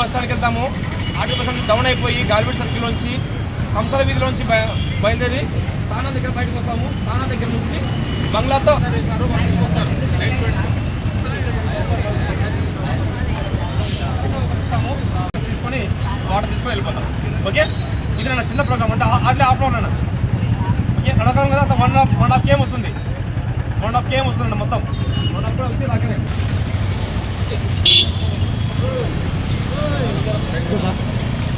Bus స్టాండ్కి వెళ్తాము. Auto bus stand down అయిపోయి గాలిపేట సర్కిల్లోంచి నుంచి వీధిలోంచి బయ- బయలుదేరి తానా దగ్గర బయటకు వస్తాము. తానా దగ్గర నుంచి బంగ్లాతో వేసినారు. తీసుకొస్తారు. తీసుకొని వాటర్ తీసుకొని వెళ్ళిపోతాం. ఓకే ఇది నా చిన్న ప్రోగ్రామ్ అంటే అట్లే ఆఫ్ అన్న. ఓకే నడకం కదా one half one half came వస్తుంది. వన్ హాఫ్ కేమ్ వస్తుంది మొత్తం. వన్ హాఫ్ కూడా వచ్చి రాకనే.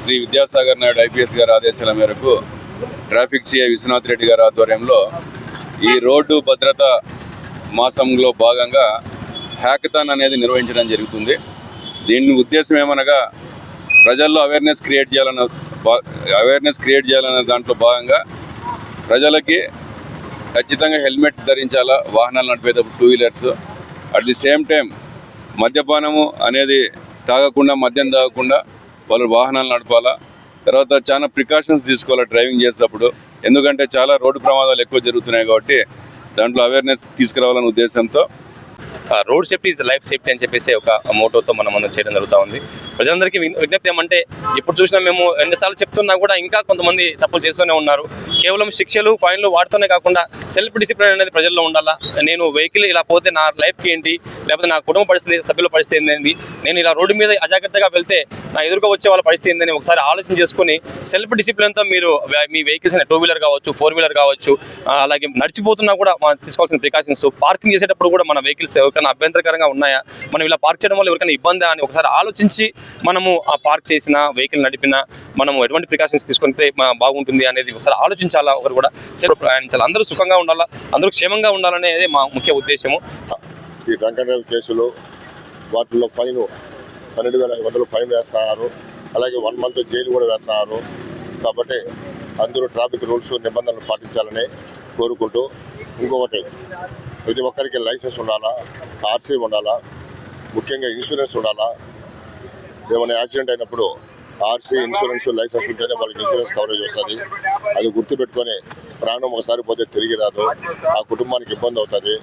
శ్రీ విద్యాసాగర్ నాయుడు ఐపీఎస్ గారి ఆదేశాల మేరకు ట్రాఫిక్ సిఐ విశ్వనాథ్ రెడ్డి గారి ఆధ్వర్యంలో ఈ రోడ్డు భద్రత మాసంలో భాగంగా హ్యాకథాన్ అనేది నిర్వహించడం జరుగుతుంది. దీని ఉద్దేశం ఏమనగా ప్రజల్లో అవేర్నెస్ క్రియేట్ చేయాలన్న అవేర్నెస్ క్రియేట్ చేయాలన్న దాంట్లో భాగంగా ప్రజలకి ఖచ్చితంగా హెల్మెట్ ధరించాలా వాహనాలు నడిపేటప్పుడు two wheelers at the same time మద్యపానము అనేది తాగకుండా మద్యం తాగకుండా వాళ్ళు వాహనాలు నడపాలా? తర్వాత చాలా ప్రికాషన్స్ తీసుకోవాలి డ్రైవింగ్ చేసేటప్పుడు? ఎందుకంటే చాలా రోడ్డు ప్రమాదాలు ఎక్కువ జరుగుతున్నాయి కాబట్టి దాంట్లో అవేర్నెస్ తీసుకురావాలనే ఉద్దేశంతో. Road safety is life safety అని చెప్పేసి ఒక మోటోతో మనం మనం చేయడం జరుగుతూ ఉంది. ప్రజలందరికీ విజ్ఞప్తి ఏమంటే ఇప్పుడు చూసినా మేము ఎన్నిసార్లు చెప్తున్నా కూడా ఇంకా కొంతమంది తప్పులు చేస్తూనే ఉన్నారు. కేవలం శిక్షలు ఫైన్లు వాడుతూనే కాకుండా సెల్ఫ్ డిసిప్లిన్ అనేది ప్రజల్లో ఉండాలా? నేను వెహికల్ ఇలా పోతే నా లైఫ్కి ఏంటి? లేకపోతే నా కుటుంబ పరిస్థితి సభ్యుల పరిస్థితి ఏంటి నేను ఇలా రోడ్డు మీద అజాగ్రత్తగా వెళ్తే నా ఎదురుగా వచ్చే వాళ్ళ పరిస్థితి ఏందని ఒకసారి ఆలోచన చేసుకుని సెల్ఫ్ డిసిప్లిన్తో మీరు మీ వెహికల్స్ టూ వీలర్ కావచ్చు ఫోర్ వీలర్ కావచ్చు అలాగే నడిచిపోతున్నా కూడా మనం తీసుకోవాల్సిన ప్రికాషన్స్ పార్కింగ్ చేసేటప్పుడు కూడా మన వెహికల్స్ ఎవరికైనా అభ్యంతరకరంగా ఉన్నాయా? మనం ఇలా పార్క్ చేయడం వల్ల ఎవరికైనా ఇబ్బందా అని ఒకసారి ఆలోచించి మనము ఆ పార్క్ చేసిన వెహికల్ నడిపినా మనము ఎటువంటి ప్రికాషన్స్ తీసుకుంటే మా- బాగుంటుంది అనేది ఒకసారి ఆలోచించాలా ఒకరు కూడా? సెల్ఫ్ ప్రయాణించాలి? అందరూ సుఖంగా ఉండాలా? అందరూ క్షేమంగా ఉండాలనేది మా ముఖ్య ఉద్దేశము. ఈ డ్రంక్ కేసులు వాటిల్లో ఫైన్ పన్నెండు వేల ఐదు వందలు ఫైన్ వేస్తున్నారు అలాగే వన్ మంత్ జైలు కూడా వేస్తున్నారు కాబట్టి అందరూ ట్రాఫిక్ రూల్స్ నిబంధనలు పాటించాలని కోరుకుంటూ ఇంకొకటి ప్రతి ఒక్కరికి లైసెన్స్ ఉండాలా? ఆర్సీ ఉండాలా? ముఖ్యంగా ఇన్సూరెన్స్ ఉండాలా? ఏమైనా యాక్సిడెంట్ అయినప్పుడు ఆర్సీ ఇన్సూరెన్స్ లైసెన్స్ ఉంటేనే వాళ్ళకి ఇన్సూరెన్స్ కవరేజ్ వస్తుంది. అది గుర్తుపెట్టుకొని ప్రాణం ఒకసారి పోతే తిరిగి రాదు. ఆ కుటుంబానికి ఇబ్బంది అవుతుంది.